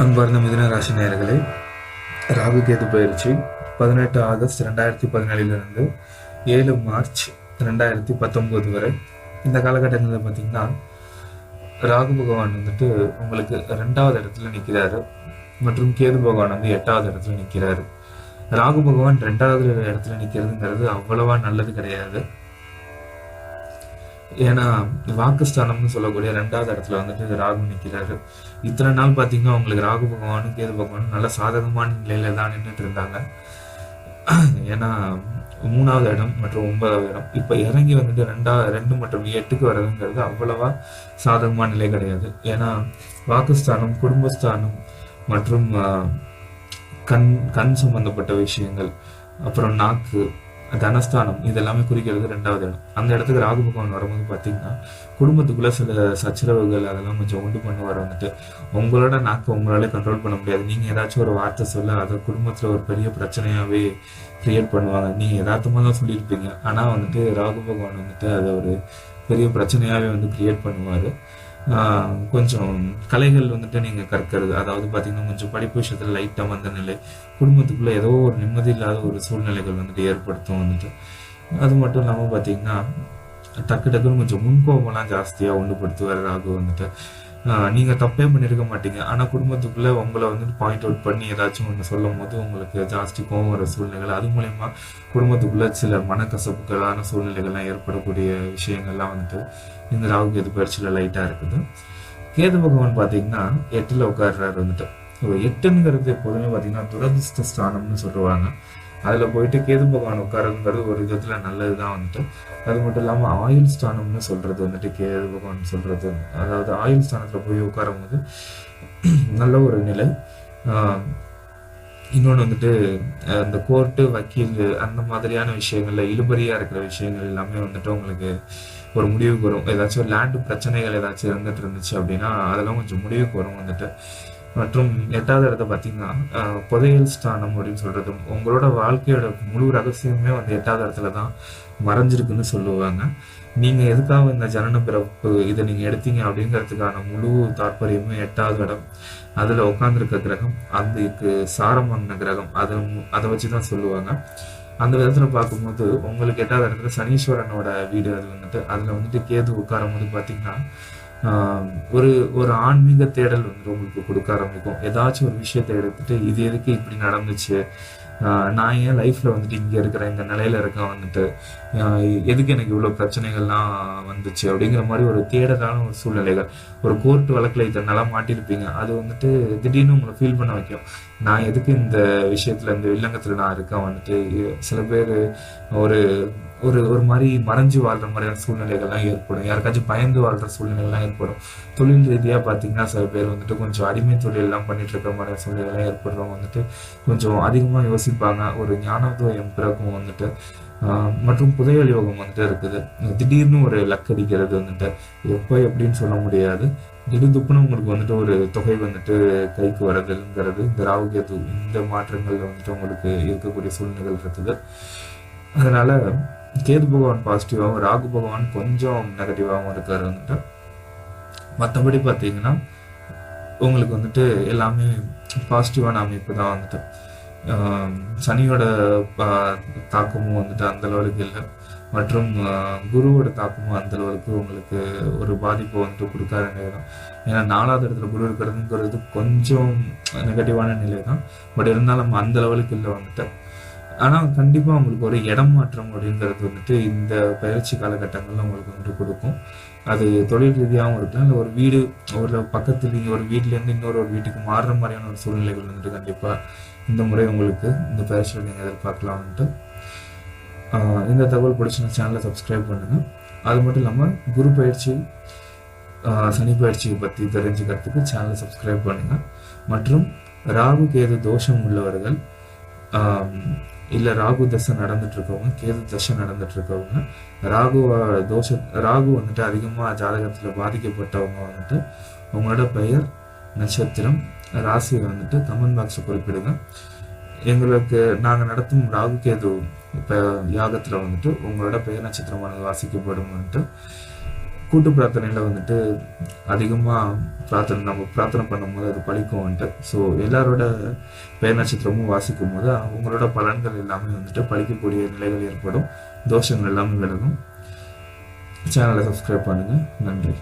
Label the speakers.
Speaker 1: அன்பார்ந்த மிதுன ராசி நேயர்களே ராகு கேது பயிற்சி பதினெட்டு ஆகஸ்ட் ரெண்டாயிரத்தி பதினேழுலேருந்து ஏழு மார்ச் ரெண்டாயிரத்தி பத்தொம்போது வரை. இந்த காலகட்டங்களில் பார்த்தீங்கன்னா ராகு பகவான் வந்துட்டு உங்களுக்கு ரெண்டாவது இடத்துல நிற்கிறாரு மற்றும் கேது பகவான் வந்து எட்டாவது இடத்துல நிற்கிறாரு ராகு பகவான் ரெண்டாவது இடத்துல நிற்கிறதுங்கிறது அவ்வளவா நல்லது கிடையாது. ஏன்னா வாக்குஸ்தானம்னு சொல்லக்கூடிய ரெண்டாவது இடத்துல வந்துட்டு ராகு நிற்கிறாரு இத்தனை நாள் பார்த்தீங்கன்னா உங்களுக்கு ராகு பகவானும் கேது பகவானும் நல்ல சாதகமான நிலையில தான் நின்றுட்டு இருந்தாங்க. ஏன்னா மூணாவது இடம் மற்றும் ஒன்பதாவது இடம். இப்போ இறங்கி வந்துட்டு ரெண்டா ரெண்டு மற்றும் எட்டுக்கு வர்றதுங்கிறது அவ்வளவா சாதகமான நிலை கிடையாது. ஏன்னா வாக்குஸ்தானம் குடும்பஸ்தானம் மற்றும் கண் கண் சம்பந்தப்பட்ட விஷயங்கள் அப்புறம் நாக்கு தனஸ்தானம் இதெல்லாமே குறிக்கிறது ரெண்டாவது இடம். அந்த இடத்துக்கு ராகு பகவான் வரும்போது பார்த்தீங்கன்னா குடும்பத்துக்குள்ள சில சச்சரவுகள் அதெல்லாம் கொஞ்சம் உண்டு பண்ணுவார் வந்துட்டு. உங்களோட நாக்கு உங்களாலே கண்ட்ரோல் பண்ண முடியாது. நீங்கள் ஏதாச்சும் ஒரு வார்த்தை சொல்ல அதை குடும்பத்தில் ஒரு பெரிய பிரச்சனையாகவே கிரியேட் பண்ணுவாங்க. நீங்கள் யதார்த்தமாக தான் சொல்லியிருப்பீங்க. ஆனால் வந்துட்டு ராகு பகவான் வந்துட்டு அதை ஒரு பெரிய பிரச்சனையாகவே வந்து கிரியேட் பண்ணுவார். கொஞ்சம் கலைகள் வந்துட்டு நீங்க கற்கிறது அதாவது பாத்தீங்கன்னா கொஞ்சம் படிப்பு விஷயத்துல லைட்டா வந்த நிலை குடும்பத்துக்குள்ள ஏதோ ஒரு நிம்மதி இல்லாத ஒரு சூழ்நிலைகள் வந்துட்டு ஏற்படுத்தும் வந்துட்டு. அது மட்டும் இல்லாம பாத்தீங்கன்னா டக்கு டக்குன்னு கொஞ்சம் முன்கோபம்லாம் ஜாஸ்தியா உண்டுபடுத்துவார் ராகு வந்துட்டு. ஆஹ் நீங்க தப்பே பண்ணிருக்க மாட்டீங்க. ஆனா குடும்பத்துக்குள்ள உங்களை வந்துட்டு பாயிண்ட் அவுட் பண்ணி ஏதாச்சும் ஒன்று சொல்லும் போது உங்களுக்கு ஜாஸ்தி கோவம் வர சூழ்நிலைகள் அது மூலயமா குடும்பத்துக்குள்ள சில மனக்கசப்புகளான சூழ்நிலைகள்லாம் ஏற்படக்கூடிய விஷயங்கள்லாம் வந்துட்டு இந்த ராகு கேது பயிற்சியில் லைட்டா இருக்குது. கேது பகவான் பாத்தீங்கன்னா எட்டுல உட்கார்றாரு வந்துட்டு. ஸோ எட்டுங்கிறது எப்போதுமே பாத்தீங்கன்னா துரதிருஷ்ட ஸ்தானம்னு சொல்லுவாங்க. அதுல போயிட்டு கேது பகவான் உட்காருங்கிறது ஒரு விதத்துல நல்லதுதான் வந்துட்டு. அது மட்டும் இல்லாம ஆயுள் ஸ்தானம்னு சொல்றது வந்துட்டு கேது பகவான் சொல்றது. அதாவது ஆயுள் ஸ்தானத்துல போய் உட்காரும் போது நல்ல ஒரு நிலை. ஆஹ் இன்னொன்று வந்துட்டு அஹ் இந்த கோர்ட்டு வக்கீல் அந்த மாதிரியான விஷயங்கள்ல இழுபறியாக இருக்கிற விஷயங்கள் எல்லாமே வந்துட்டு உங்களுக்கு ஒரு முடிவுக்கு வரும். ஏதாச்சும் ஒரு லேண்டு பிரச்சனைகள் ஏதாச்சும் இருந்துட்டு இருந்துச்சு அப்படின்னா அதெல்லாம் கொஞ்சம் முடிவுக்கு வரும் வந்துட்டு. மற்றும் எட்டாவது இடத்த பார்த்தீங்கன்னா புதையல் ஸ்தானம் அப்படின்னு சொல்றது உங்களோட வாழ்க்கையோட முழு ரகசியமே வந்து எட்டாவது இடத்துல தான் மறைஞ்சிருக்குன்னு சொல்லுவாங்க. நீங்க எதுக்காக இந்த ஜனன பிறப்பு இதை நீங்க எடுத்தீங்க அப்படிங்கிறதுக்கான முழு தாற்பயமே எட்டாவது இடம். அதுல உட்கார்ந்துருக்க கிரகம் அதுக்கு சாரம் வாங்கின கிரகம் அதை அதை வச்சுதான் சொல்லுவாங்க. அந்த விதத்துல பார்க்கும்போது உங்களுக்கு எட்டாவது இடத்துல சனீஸ்வரனோட வீடு அது வந்துட்டு அதுல வந்துட்டு கேது உட்காரும் போது பாத்தீங்கன்னா ஒரு ஒரு ஆன்மீக தேடல் வந்து உங்களுக்கு கொடுக்க ஆரம்பிக்கும். ஏதாச்சும் ஒரு விஷயத்தை எடுத்துட்டு இது எதுக்கு இப்படி நடந்துச்சு? நான் ஏன் லைஃப்ல வந்துட்டு இங்கே இருக்கிறேன் இந்த நிலையில இருக்கேன் வந்துட்டு எதுக்கு எனக்கு இவ்வளோ பிரச்சனைகள்லாம் வந்துச்சு? அப்படிங்கிற மாதிரி ஒரு தேடலான ஒரு சூழ்நிலைகள். ஒரு கோர்ட் வழக்குல இதனால மாட்டியிருப்பீங்க அது வந்துட்டு திடீர்னு உங்களை ஃபீல் பண்ண வைக்கும். நான் எதுக்கு இந்த விஷயத்துல இந்த வில்லங்கத்தில் நான் இருக்கேன் வந்துட்டு? சில பேர் ஒரு ஒரு ஒரு மாதிரி மறைஞ்சு வாழ்ற மாதிரியான சூழ்நிலைகள்லாம் ஏற்படும். யாருக்காச்சும் பயந்து வாழ்ற சூழ்நிலைகள்லாம் ஏற்படும். தொழில் ரீதியாக பார்த்தீங்கன்னா சில பேர் வந்துட்டு கொஞ்சம் அடிமை தொழில் எல்லாம் பண்ணிட்டு இருக்கிற மாதிரியான சூழ்நிலைகள்லாம் ஏற்படுறவங்க வந்துட்டு கொஞ்சம் அதிகமாக யோசிப்பாங்க. ஒரு ஞானோதயம் பிறக்கும் வந்துட்டு. மற்றும் புதையல் யோகம் வந்துட்டு இருக்குது. திடீர்னு ஒரு லக் அடிக்கிறது வந்துட்டு. எப்போ எப்படின்னு சொல்ல முடியாது. திடுதுப்புன்னு உங்களுக்கு வந்துட்டு ஒரு தொகை வந்துட்டு கைக்கு வரதுங்கிறது இந்த ராகுகேது இந்த மாற்றங்கள் வந்துட்டு உங்களுக்கு இருக்கக்கூடிய சூழ்நிலைகள் இருக்குது. அதனால கேது பகவான் பாசிட்டிவாகவும் ராகு பகவான் கொஞ்சம் நெகட்டிவாகவும் இருக்காரு வந்துட்டு. மற்றபடி பார்த்தீங்கன்னா உங்களுக்கு வந்துட்டு எல்லாமே பாசிட்டிவான அமைப்பு தான் வந்துட்டு. ஆஹ் சனியோட பா- தாக்கமும் வந்துட்டு அந்த அளவுக்கு இல்லை. மற்றும் குருவோட தாக்கமும் அந்த அளவுக்கு உங்களுக்கு ஒரு பாதிப்பை வந்துட்டு கொடுக்காத நிலை தான் ஏன்னா நாலாவது இடத்துல குரு இருக்கிறதுங்கிறது கொஞ்சம் நெகட்டிவான நிலை தான் பட் இருந்தாலும் நம்ம அந்த லெவலுக்கு இல்லை வந்துட்டு. ஆனால் கண்டிப்பாக உங்களுக்கு ஒரு இடம் மாற்றம் அப்படிங்கிறது வந்துட்டு இந்த பயிற்சி காலகட்டங்களில் உங்களுக்கு வந்துட்டு கொடுக்கும். அது தொழில் ரீதியாகவும் இருக்கலாம். இல்லை ஒரு வீடு ஒரு பக்கத்தில் நீங்க ஒரு வீட்டிலேருந்து இன்னொரு ஒரு வீட்டுக்கு மாறுற மாதிரியான ஒரு சூழ்நிலைகள் வந்துட்டு கண்டிப்பாக இந்த முறை உங்களுக்கு இந்த பயிற்சியில் நீங்கள் எதிர்பார்க்கலாம் வந்துட்டு இந்த தகவல் பிடிச்சின சேனலை சப்ஸ்கிரைப் பண்ணுங்கள் அது மட்டும் இல்லாமல் குரு பயிற்சி சனி பயிற்சியை பற்றி தெரிஞ்சுக்கிறதுக்கு சேனலை சப்ஸ்கிரைப் பண்ணுங்கள் மற்றும் ராகு கேது தோஷம் உள்ளவர்கள் இல்லை ராகு தசை நடந்துட்டு இருக்கவங்க கேது தசை நடந்துட்டு இருக்கவங்க ராகு தோஷ ராகு வந்துட்டு அதிகமாக ஜாதகத்தில் பாதிக்கப்பட்டவங்க வந்துட்டு உங்களோட பெயர் நட்சத்திரம் ராசியை வந்துட்டு கமெண்ட் பாக்ஸில் குறிப்பிடுங்க. எங்களுக்கு நாங்கள் நடத்தும் ராகு கேது இப்போ யாகத்தில் வந்துட்டு உங்களோட பெயர் நட்சத்திரமானது வாசிக்கப்படும் வந்துட்டு கூட்டு பிரார்த்தனையில் வந்துட்டு அதிகமாக பிரார்த்தனை நம்ம பிரார்த்தனை பண்ணும்போது அது பழிக்கும் வந்துட்டு. ஸோ எல்லாரோட பெயர் நட்சத்திரமும் வாசிக்கும் போது அவங்களோட பலன்கள் எல்லாமே வந்துட்டு பழிக்கக்கூடிய நிலைகள் ஏற்படும். தோஷங்கள் எல்லாமே விலகும். சேனலை சப்ஸ்கிரைப் பண்ணுங்கள் நன்றி.